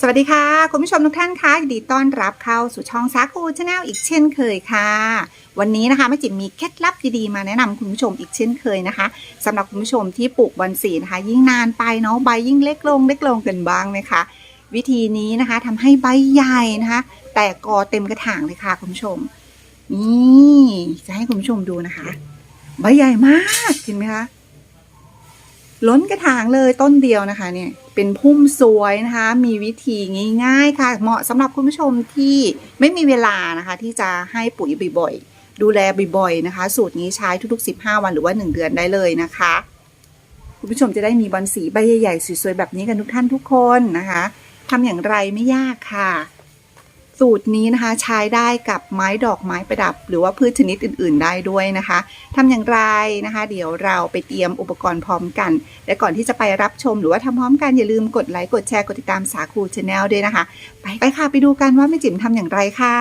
สวัสดีค่ะ คุณผู้ชมทุกท่านคะยินดีต้อนรับเข้าสู่ช่องซาคูชาแนลอีกเช่นเคยค่ะ วันนี้นะคะแม่จิ๋มมีเคล็ดลับดีๆมาแนะนำคุณผู้ชมอีกเช่นเคยนะคะสำหรับคุณผู้ชมที่ปลูกบอนสีนะคะ ยิ่งนานไปเนาะใบยิ่งเล็กลงเล็กลงกันบ้างไหมคะวิธีนี้นะคะทำให้ใบใหญ่นะคะ แต่กอเต็มกระถางเลยค่ะคุณผู้ชมนี่จะให้คุณผู้ชมดูนะคะ ใบใหญ่มากเห็นไหมคะล้นกระถางเลยต้นเดียวนะคะเนี่ย เป็นพุ่มสวยนะคะ มีวิธีง่ายๆค่ะ เหมาะสำหรับคุณผู้ชมที่ไม่มีเวลานะคะ ที่จะให้ปุ๋ยบ่อยๆ ดูแลบ่อยๆนะคะ สูตรนี้ใช้ทุกๆ 15 วันหรือว่า 1 เดือนได้เลยนะคะ คุณผู้ชมจะได้มีบอลสีใบใหญ่ๆสวยๆแบบนี้กันทุกท่านทุกคนนะคะทำอย่างไรไม่ยากค่ะ สูตรนี้นะคะใช้ได้กับไม้ดอกไม้ประดับ หรือว่าพืชชนิดอื่น ๆ ได้ด้วยนะคะทำอย่างไรนะคะ เดี๋ยวเราไปเตรียมอุปกรณ์พร้อมกัน และก่อนที่จะไปรับชมหรือว่าทำพร้อมกันอย่าลืมกดไลค์กดแชร์กดติดตามสาคูชาแนลด้วยนะคะ ไปไปค่ะไปดูกันว่าแม่จิ๋มทำอย่างไรค่ะ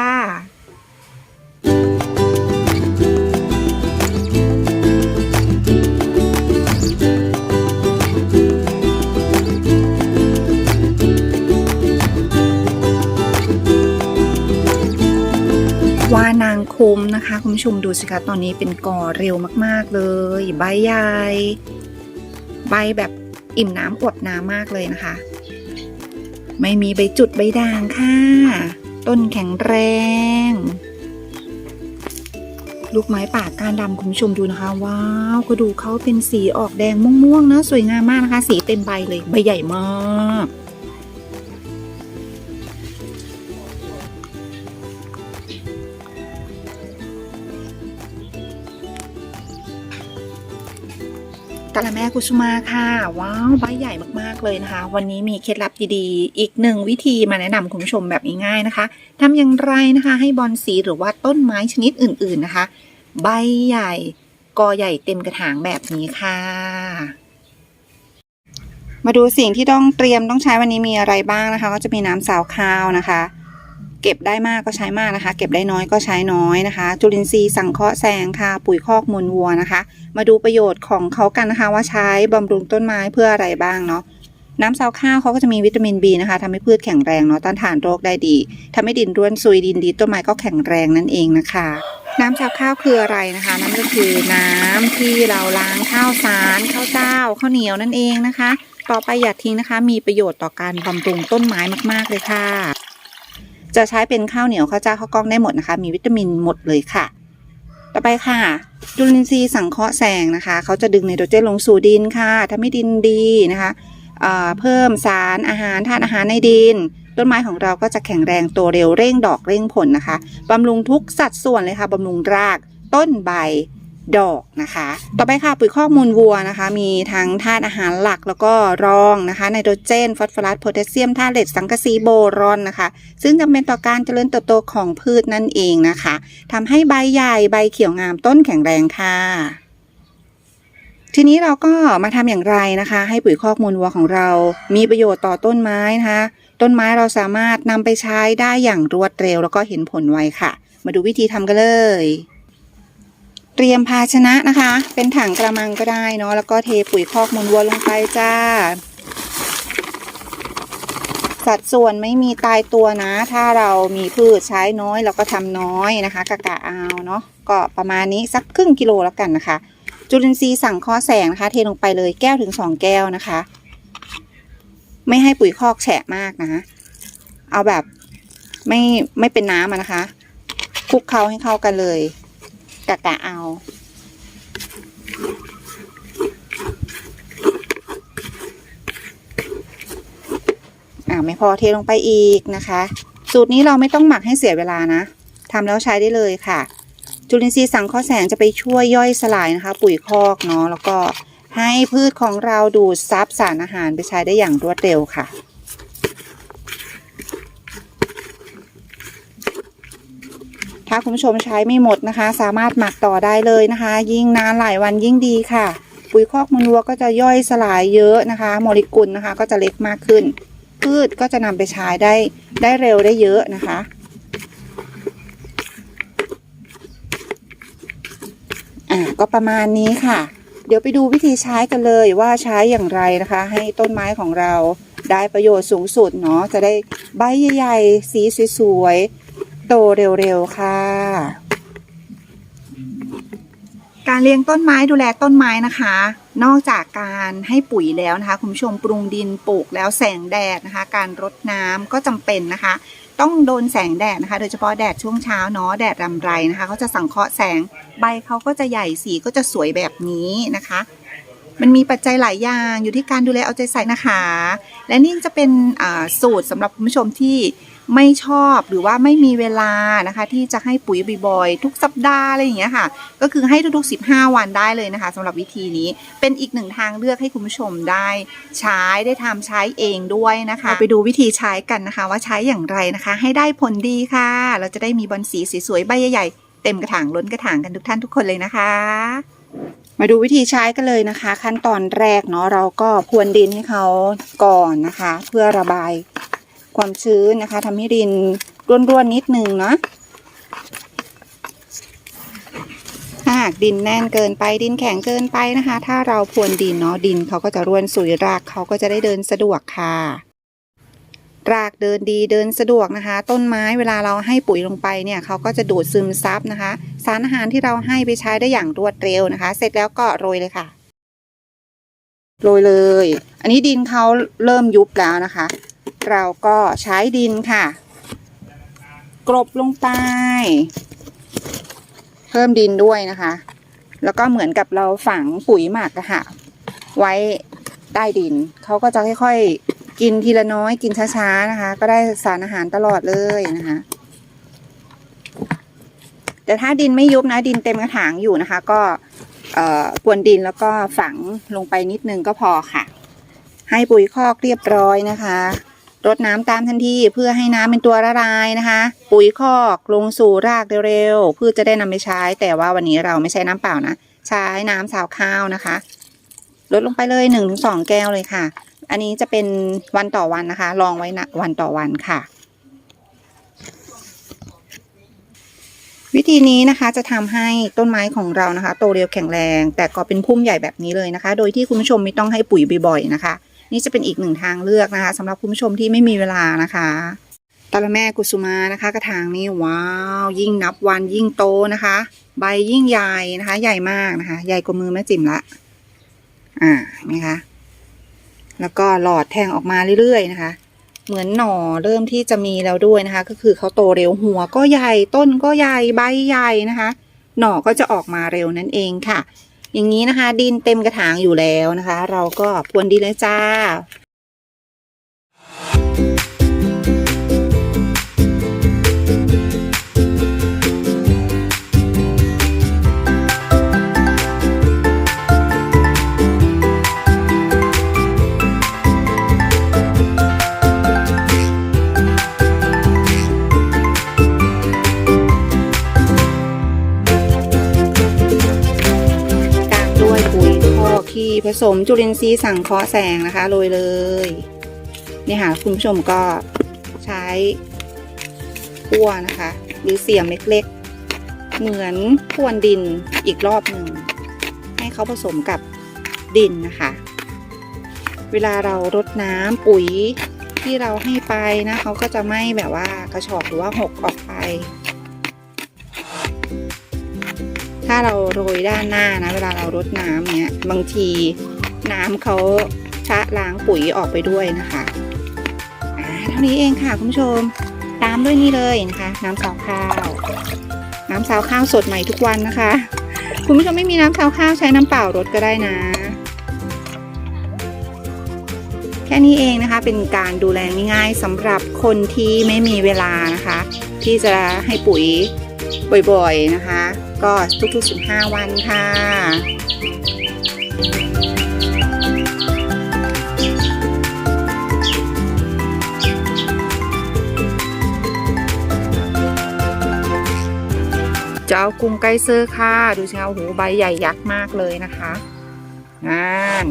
านางคุมนะคะ คุณผู้ชมดูสิคะตอนนี้เป็นกอเร็วมากๆเลย ใบใหญ่ใบแบบอิ่มน้ำอวบน้ำมากเลยนะคะ ไม่มีใบจุดใบด่างค่ะ ต้นแข็งแรง ลูกไม้ป่าก้านดำคุณผู้ชมดูนะคะ ว้าวก็ดูเขาเป็นสีออกแดงม่วงๆนะสวยงามมากนะคะ สีเต็มใบเลยใบใหญ่มาก กะละแม่กุสุมาค่ะ ว้าวใบใหญ่มากๆเลยนะคะ วันนี้มีเคล็ดลับดีๆ อีกหนึ่งวิธีมาแนะนำคุณผู้ชมแบบง่ายๆนะคะทำอย่างไรนะคะ ให้บอนสีหรือว่าต้นไม้ชนิดอื่นๆนะคะ ใบใหญ่กอใหญ่เต็มกระถางแบบนี้ค่ะ มาดูสิ่งที่ต้องเตรียมต้องใช้วันนี้มีอะไรบ้างนะคะ ก็จะมีน้ำสาวข้าวนะคะ ก็บได้มากก็ใช้มากนะคะ เก็บได้น้อยก็ใช้น้อยนะคะ จุลินทรีย์สังเคราะห์แสงค่ะ ปุ๋ยคอกมูลวัวนะคะ มาดูประโยชน์ของเขากันนะคะ ว่าใช้บำรุงต้นไม้เพื่ออะไรบ้างเนาะน้ำซาวข้าวเขาก็จะมีวิตามิน B นะคะทำให้พืชแข็งแรงเนาะต้านทานโรคได้ดีทำให้ดินร่วนซุยดินดีต้นไม้ก็แข็งแรงนั่นเองนะคะ น้ำซาวข้าวคืออะไรนะคะ นั่นก็คือน้ำที่เราล้างข้าวสารข้าวเจ้าข้าวเหนียวนั่นเองนะคะ ต่อไปอย่าทิ้งนะคะ มีประโยชน์ต่อการบำรุงต้นไม้มาก ๆเลยค่ะ จะใช้เป็นข้าวเหนียวข้าวเจ้าข้าวกล้องได้หมดนะคะ มีวิตามินหมดเลยค่ะ ต่อไปค่ะ จุลินทรีย์สังเคราะห์แสงนะคะ เขาจะดึงไนโตรเจนลงสู่ดินค่ะทำให้ดินดีนะคะเอ่อเพิ่มสารอาหารธาตุอาหารในดิน ต้นไม้ของเราก็จะแข็งแรงโตเร็วเร่งดอกเร่งผลนะคะบำรุงทุกสัดส่วนเลยค่ะบำรุงรากต้นใบ ดอกนะคะ ต่อไปค่ะปุ๋ยคอกมูลวัวนะคะ มีทั้งธาตุอาหารหลักแล้วก็รองนะคะไนโตรเจน ฟอสฟอรัสโพแทสเซียมธาตุเหล็กสังกะสีโบรอนนะคะ ซึ่งจำเป็นต่อการเจริญเติบโตของพืชนั่นเองนะคะทำให้ใบใหญ่ใบเขียวงามต้นแข็งแรงค่ะทีนี้เราก็มาทำอย่างไรนะคะ ให้ปุ๋ยคอกมูลวัวของเรา มีประโยชน์ต่อต้นไม้นะคะ ต้นไม้เราสามารถนำไปใช้ได้อย่างรวดเร็ว แล้วก็เห็นผลไวค่ะ มาดูวิธีทำกันเลย เตรียมภาชนะนะคะ เป็นถังกระมังก็ได้เนาะแล้วก็เทปุ๋ยคอกมูลวัวลงไปจ้า สัดส่วนไม่มีตายตัวนะ ถ้าเรามีพืชใช้น้อยเราก็ทำน้อยนะคะกะกะเอาเนาะก็ประมาณนี้สักครึ่งกิโลแล้วกันนะคะ จุลินทรีย์สั่งข้อแสงนะคะ เทลงไปเลยแก้วถึงสองแก้วนะคะ ไม่ให้ปุ๋ยคอกแฉะมากนะเอาแบบไม่ไม่เป็นน้ำนะคะคลุกเคล้าให้เข้ากันเลย กะกะเอาอ่าไม่พอเทลงไปอีกนะคะ สูตรนี้เราไม่ต้องหมักให้เสียเวลานะทำแล้วใช้ได้เลยค่ะ จุลินทรีย์สังเคราะห์แสงจะไปช่วยย่อยสลายนะคะ ปุ๋ยคอกเนาะแล้วก็ให้พืชของเราดูดซับสารอาหารไปใช้ได้อย่างรวดเร็วค่ะ ถ้าคุณผู้ชมใช้ไม่หมดนะคะ สามารถหมักต่อได้เลยนะคะ ยิ่งนานหลายวันยิ่งดีค่ะ ปุ๋ยคอกมูลวัวก็จะย่อยสลายเยอะนะคะ โมเลกุลนะคะ ก็จะเล็กมากขึ้น พืชก็จะนำไปใช้ได้ได้เร็วได้เยอะนะคะอ่าก็ประมาณนี้ค่ะ เดี๋ยวไปดูวิธีใช้กันเลยว่าใช้อย่างไรนะคะ ให้ต้นไม้ของเราได้ประโยชน์สูงสุดเนาะจะได้ใบใหญ่ๆสีสวยๆ โตเร็วๆค่ะ การเลี้ยงต้นไม้ดูแลต้นไม้นะคะ นอกจากการให้ปุ๋ยแล้วนะคะคุณผู้ชมปรุงดินปลูกแล้วแสงแดดนะคะ การรดน้ำก็จำเป็นนะคะ ต้องโดนแสงแดดนะคะ โดยเฉพาะแดดช่วงเช้าเนาะแดดรำไรนะคะเขาจะสังเคราะห์แสงใบเขาก็จะใหญ่สีก็จะสวยแบบนี้นะคะมันมีปัจจัยหลายอย่างอยู่ที่การดูแลเอาใจใส่นะคะ และนี่จะเป็นอ่าสูตรสำหรับคุณผู้ชมที่ ไม่ชอบหรือว่าไม่มีเวลานะคะ ที่จะให้ปุ๋ยบ่อยๆทุกสัปดาห์อะไรอย่างเงี้ยค่ะ ก็คือให้ทุกๆ 15 วันได้เลยนะคะสำหรับวิธีนี้เป็นอีกหนึ่งทางเลือกให้คุณผู้ชมได้ใช้ได้ทำใช้เองด้วยนะคะ ไปดูวิธีใช้กันนะคะ ว่าใช้อย่างไรนะคะ ให้ได้ผลดีค่ะ เราจะได้มีบอลสีสวยๆใบใหญ่ๆเต็มกระถางล้นกระถางกันทุกท่านทุกคนเลยนะคะมาดูวิธีใช้กันเลยนะคะ ขั้นตอนแรกเนาะเราก็พรวนดินให้เขาก่อนนะคะ เพื่อระบาย ความชื้นนะคะทำให้ดินร่วนๆนิดนึงเนาะถ้าหากดินแน่นเกินไปดินแข็งเกินไปนะคะ ถ้าเราพรวนดินเนาะดินเขาก็จะร่วนสุยรากเขาก็จะได้เดินสะดวกค่ะรากเดินดีเดินสะดวกนะคะ ต้นไม้เวลาเราให้ปุ๋ยลงไปเนี่ยเขาก็จะดูดซึมซับนะคะ สารอาหารที่เราให้ไปใช้ได้อย่างรวดเร็วนะคะ เสร็จแล้วก็โรยเลยค่ะ โรยเลย อันนี้ดินเขาเริ่มยุบแล้วนะคะ เราก็ใช้ดินค่ะ กรบลงไป เพิ่มดินด้วยนะคะ แล้วก็เหมือนกับเราฝังปุ๋ยหมักอะค่ะ ไว้ใต้ดิน เขาก็จะค่อยๆ กินทีละน้อยกินช้าๆนะคะ ก็ได้สารอาหารตลอดเลยนะคะแต่ถ้าดินไม่ยุบนะดินเต็มกระถางอยู่นะคะ ก็เอ่อกวนดินแล้วก็ฝังลงไปนิดนึงก็พอค่ะ ให้ปุ๋ยคอกเรียบร้อยนะคะ รดน้ำตามทันทีเพื่อให้น้ำเป็นตัวละลายนะคะ ปุ๋ยคอกลงสู่รากเร็วๆเพื่อจะได้นำไปใช้ แต่ว่าวันนี้เราไม่ใช้น้ำเปล่านะ ใช้น้ำสาวข้าวนะคะลดลงไปเลยหนึ่งถึงสองแก้วเลยค่ะ อันนี้จะเป็นวันต่อวันนะคะ ลองไว้นะวันต่อวันค่ะ วิธีนี้นะคะจะทำให้ต้นไม้ของเรานะคะ โตเร็วแข็งแรง แต่ก็เป็นพุ่มใหญ่แบบนี้เลยนะคะ โดยที่คุณผู้ชมไม่ต้องให้ปุ๋ยบ่อยๆนะคะ นี่จะเป็นอีกหนึ่งทางเลือกนะคะสำหรับคุณผู้ชมที่ไม่มีเวลานะคะตะละแม่กุสุมานะคะกระถางนี้ว้าว ยิ่งนับวันยิ่งโตนะคะ ใบยิ่งใหญ่นะคะ ใหญ่มากนะคะ ใหญ่กว่ามือแม่จิ๋มละอ่านี่คะแล้วก็หลอดแทงออกมาเรื่อยๆนะคะ เหมือนหน่อเริ่มที่จะมีแล้วด้วยนะคะ ก็คือเขาโตเร็วหัวก็ใหญ่ต้นก็ใหญ่ใบใหญ่นะคะ หน่อก็จะออกมาเร็วนั่นเองค่ะ อย่างนี้นะคะ ดินเต็มกระถางอยู่แล้วนะคะ เราก็พรวนดินเลยจ้า ที่ผสมจุลินทรีย์สังเคราะห์แสงนะคะโรยเลยนี่ค่ะคุณผู้ชมก็ใช้ขั้วนะคะ หรือเสียมเล็กๆ เหมือนพรวนดินอีกรอบหนึ่ง ให้เขาผสมกับดินนะคะ เวลาเรารดน้ำปุ๋ยที่เราให้ไปนะเขาก็จะไม่แบบว่ากระชอกหรือว่าหกออกไป ถ้าเราโรยด้านหน้านะเวลาเรารดน้ำเนี้ยบางทีน้ำเขาชะล้างปุ๋ยออกไปด้วยนะคะเท่านี้เองค่ะคุณผู้ชม ตามด้วยนี่เลยนะคะ น้ำสาวข้าว น้ำสาวข้าวสดใหม่ทุกวันนะคะ คุณผู้ชมไม่มีน้ำสาวข้าวใช้น้ำเปล่ารดก็ได้นะ แค่นี้เองนะคะเป็นการดูแลง่ายๆสำหรับคนที่ไม่มีเวลานะคะ ที่จะให้ปุ๋ยบ่อยๆนะคะ ก็ทุกๆ 15 วันค่ะจะเจ้ากรุงไกเซอร์ค่ะ ดูสิคะโอ้โหใบใหญ่ยักษ์มากเลยนะคะงาน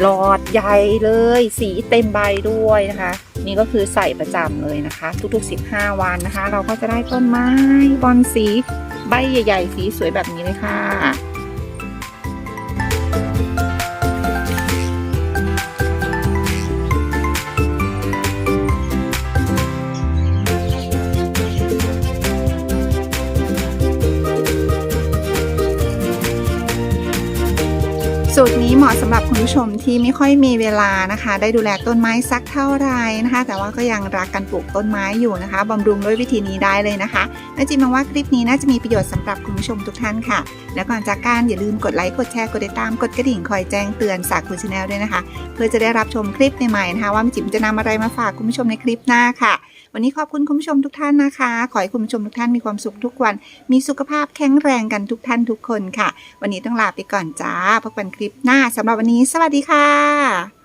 หลอดใหญ่เลย สีเต็มใบด้วยนะคะ นี่ก็คือใส่ประจำเลยนะคะ ทุกๆ 15 วันนะคะ เราก็จะได้ต้นไม้บอนสี ใบใหญ่ ๆ สีสวยแบบนี้เลยค่ะ สูตรนี้เหมาะสำหรับคุณผู้ชมที่ไม่ค่อยมีเวลานะคะ ได้ดูแลต้นไม้สักเท่าไหร่นะคะ แต่ว่าก็ยังรักการปลูกต้นไม้อยู่นะคะบำรุงด้วยวิธีนี้ได้เลยนะคะแม่จิมมองว่าคลิปนี้น่าจะมีประโยชน์สำหรับคุณผู้ชมทุกท่านค่ะ และก่อนจากการอย่าลืมกดไลค์กดแชร์กดติดตามกดกระดิ่งคอยแจ้งเตือนสากคุณชาแนลด้วยนะคะ เพื่อจะได้รับชมคลิปใหม่ๆนะคะ ว่าแม่จิมจะนำอะไรมาฝากคุณผู้ชมในคลิปหน้าค่ะวันนี้ขอบคุณคุณผู้ชมทุกท่านนะคะ ขอให้คุณผู้ชมทุกท่านมีความสุขทุกวัน มีสุขภาพแข็งแรงกันทุกท่านทุกคนค่ะ วันนี้ต้องลาไปก่อนจ้าพบกันคลิปหน้าสำหรับวันนี้ สวัสดีค่ะ